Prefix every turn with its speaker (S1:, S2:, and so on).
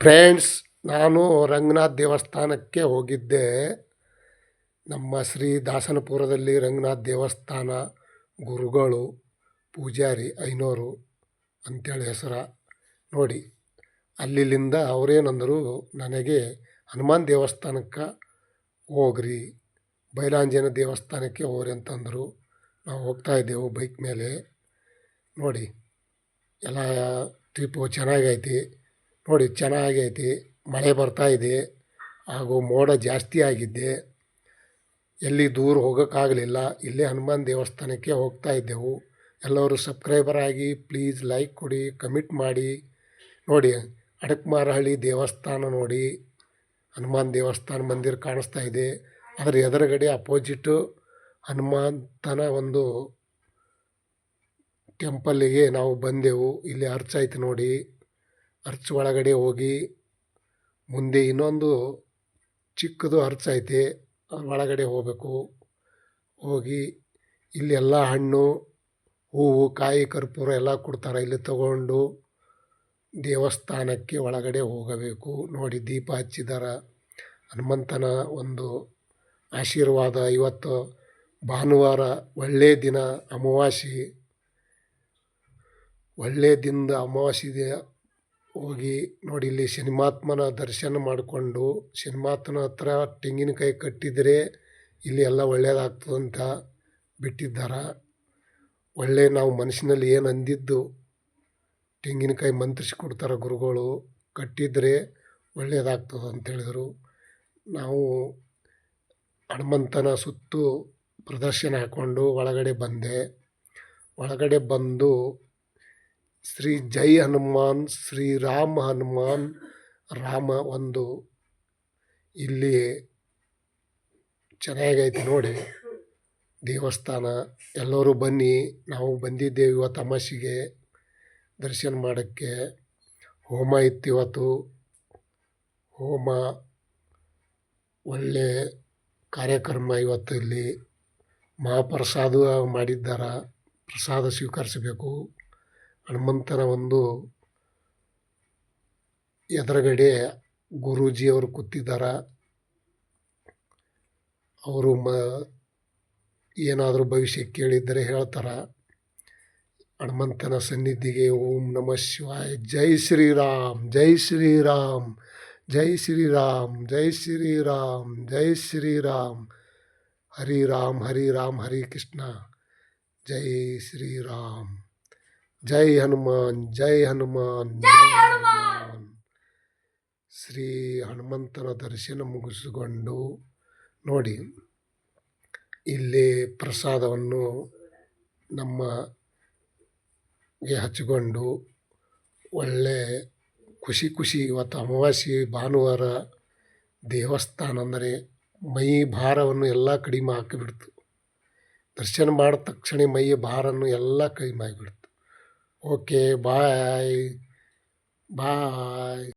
S1: Friends, ನಾನು ರಂಗನಾಥ್ ದೇವಸ್ಥಾನಕ್ಕೆ ಹೋಗಿದ್ದೆ. ನಮ್ಮ ಶ್ರೀ ದಾಸನಪುರದಲ್ಲಿ ರಂಗನಾಥ್ ದೇವಸ್ಥಾನ, ಗುರುಗಳು, ಪೂಜಾರಿ, ಐನೋರು ಅಂಥೇಳಿ ಹೆಸರ. ನೋಡಿ, ಅಲ್ಲಿಲಿಂದ ಅವರೇನಂದರು ನನಗೆ ಹನುಮಾನ್ ದೇವಸ್ಥಾನಕ್ಕೆ ಹೋಗ್ರಿ, ಬೈಲಾಂಜನ ದೇವಸ್ಥಾನಕ್ಕೆ ಹೋಗ್ರಿ ಅಂತಂದರು. ನಾವು ಹೋಗ್ತಾ ಇದ್ದೆವು ಬೈಕ್ ಮೇಲೆ. ನೋಡಿ, ಎಲ್ಲ ಟ್ರಿಪ್ಪು ಚೆನ್ನಾಗೈತಿ. ನೋಡಿ, ಚೆನ್ನಾಗೈತಿ, ಮಳೆ ಬರ್ತಾ ಇದೆ, ಹಾಗೂ ಮೋಡ ಜಾಸ್ತಿ ಆಗಿದ್ದೆ ಎಲ್ಲಿ ದೂರ ಹೋಗೋಕ್ಕಾಗಲಿಲ್ಲ, ಇಲ್ಲೇ ಹನುಮಾನ್ ದೇವಸ್ಥಾನಕ್ಕೆ ಹೋಗ್ತಾ ಇದ್ದೆವು. ಎಲ್ಲರೂ ಸಬ್ಸ್ಕ್ರೈಬರ್ ಆಗಿ ಪ್ಲೀಸ್ ಲೈಕ್ ಕೊಡಿ, ಕಮಿಟ್ ಮಾಡಿ. ನೋಡಿ, ಅಡಕಮಾರಹಳ್ಳಿ ದೇವಸ್ಥಾನ ನೋಡಿ, ಹನುಮಾನ್ ದೇವಸ್ಥಾನ ಮಂದಿರ ಕಾಣಿಸ್ತಾ ಇದೆ. ಅದರ ಎದುರುಗಡೆ ಅಪೋಸಿಟ್ಟು ಹನುಮಂತನ ಒಂದು ಟೆಂಪಲ್ಲಿಗೆ ನಾವು ಬಂದೆವು. ಇಲ್ಲಿ ಅರ್ಚಾಯ್ತು ನೋಡಿ. ಅರ್ಚ್ ಒಳಗಡೆ ಹೋಗಿ ಮುಂದೆ ಇನ್ನೊಂದು ಚಿಕ್ಕದು ಅರ್ಚ್ ಐತೆ ಒಳಗಡೆ ಹೋಗಬೇಕು. ಹೋಗಿ ಇಲ್ಲಿ ಎಲ್ಲ ಹಣ್ಣು, ಹೂವು, ಕಾಯಿ, ಕರ್ಪೂರ ಎಲ್ಲ ಕೊಡ್ತಾರೆ. ಇಲ್ಲಿ ತಗೊಂಡು ದೇವಸ್ಥಾನಕ್ಕೆ ಒಳಗಡೆ ಹೋಗಬೇಕು. ನೋಡಿ ದೀಪ ಹಚ್ಚಿದಾರ. ಹನುಮಂತನ ಒಂದು ಆಶೀರ್ವಾದ. ಇವತ್ತು ಭಾನುವಾರ ಒಳ್ಳೆಯ ದಿನ ಅಮಾವಾಸಿ ಒಳ್ಳೆಯ ದಿನದ ಅಮಾವಾಸ್ಯೆ ಹೋಗಿ ನೋಡಿ, ಇಲ್ಲಿ ಶನಿಮಾತ್ಮನ ದರ್ಶನ ಮಾಡಿಕೊಂಡು ಶನಿಮಾತ್ಮನ ಹತ್ರ ತೆಂಗಿನಕಾಯಿ ಕಟ್ಟಿದರೆ ಇಲ್ಲಿ ಎಲ್ಲ ಒಳ್ಳೆಯದಾಗ್ತದಂತ ಬಿಟ್ಟಿದ್ದಾರೆ? ಒಳ್ಳೆ ನಾವು ಮನಸ್ಸಿನಲ್ಲಿ ಏನು ಅಂದಿದ್ದು? ತೆಂಗಿನಕಾಯಿ ಮಂತ್ರಿಸಿಕೊಡ್ತಾರೆ ಗುರುಗಳು? ಕಟ್ಟಿದರೆ ಒಳ್ಳೆಯದಾಗ್ತದೆ ಅಂತ ಹೇಳಿದರು. ನಾವು ಹನುಮಂತನ ಸುತ್ತು ಪ್ರದರ್ಶನ ಹಾಕ್ಕೊಂಡು ಒಳಗಡೆ ಬಂದೆ. ಒಳಗಡೆ ಬಂದು ಶ್ರೀ ಜೈ ಹನುಮಾನ್, ಶ್ರೀ ರಾಮ ಹನುಮಾನ್, ರಾಮ ಒಂದು. ಇಲ್ಲಿ ಚೆನ್ನಾಗೈತೆ ನೋಡಿ. ದೇವಸ್ಥಾನ. ಎಲ್ಲರೂ ಬನ್ನಿ. ನಾವು ಬಂದಿದ್ದೇವೆ ಇವತ್ತು ಅಮಾಸಿಗೆ ದರ್ಶನ ಮಾಡೋಕ್ಕೆ. ಹೋಮ ಇತ್ತು ಇವತ್ತು. ಹೋಮ ಒಳ್ಳೆ ಕಾರ್ಯಕ್ರಮ ಇವತ್ತು ಇಲ್ಲಿ. ಮಹಾಪ್ರಸಾದ ಮಾಡಿದ್ದಾರೆ. ಪ್ರಸಾದ ಸ್ವೀಕರಿಸಬೇಕು. ಹನುಮಂತನ ಒಂದು ಎದುರುಗಡೆ ಗುರೂಜಿಯವರು ಕೂತಿದ್ದಾರೆ. ಅವರು ಮ, ಏನಾದರೂ ಭವಿಷ್ಯ ಕೇಳಿದರೆ ಹೇಳ್ತಾರೆ. ಹನುಮಂತನ ಸನ್ನಿಧಿಗೆ ಓಂ ನಮಃ ಶಿವಾಯ. ಜೈ ಶ್ರೀರಾಮ್ ಜೈ ಶ್ರೀರಾಮ್ ಜೈ ಶ್ರೀರಾಮ್ ಜೈ ಶ್ರೀರಾಮ್ ಜೈ ಶ್ರೀರಾಮ್. ಹರಿ ರಾಮ್ ಹರಿ ರಾಮ್, ಹರಿ ಕೃಷ್ಣ. ಜೈ ಶ್ರೀರಾಮ್. ಜೈ ಹನುಮಾನ್ ಜೈ ಹನುಮಾನ್ ಜೈ ಹನುಮಾನ್. ಶ್ರೀ ಹನುಮಂತನ ದರ್ಶನ ಮುಗಿಸಿಕೊಂಡು ನೋಡಿ ಇಲ್ಲಿ ಪ್ರಸಾದವನ್ನು ನಮಗೆ ಹಚ್ಚಿಕೊಂಡು ಒಳ್ಳೆ ಖುಷಿ ಖುಷಿ ಇವತ್ತು ಅಮಾವಾಸ್ಯೆ ಭಾನುವಾರ ದೇವಸ್ಥಾನ ಅಂದರೆ ಮೈ ಭಾರವನ್ನು ಎಲ್ಲ ಕಡಿಮೆ ಹಾಕಿಬಿಡ್ತು. ದರ್ಶನ ಮಾಡಿದ ತಕ್ಷಣ ಮೈಯ ಭಾರವನ್ನು ಎಲ್ಲ ಕಡಿಮೆ ಆಗಿಬಿಡ್ತು. ஓகே பாய் பாய்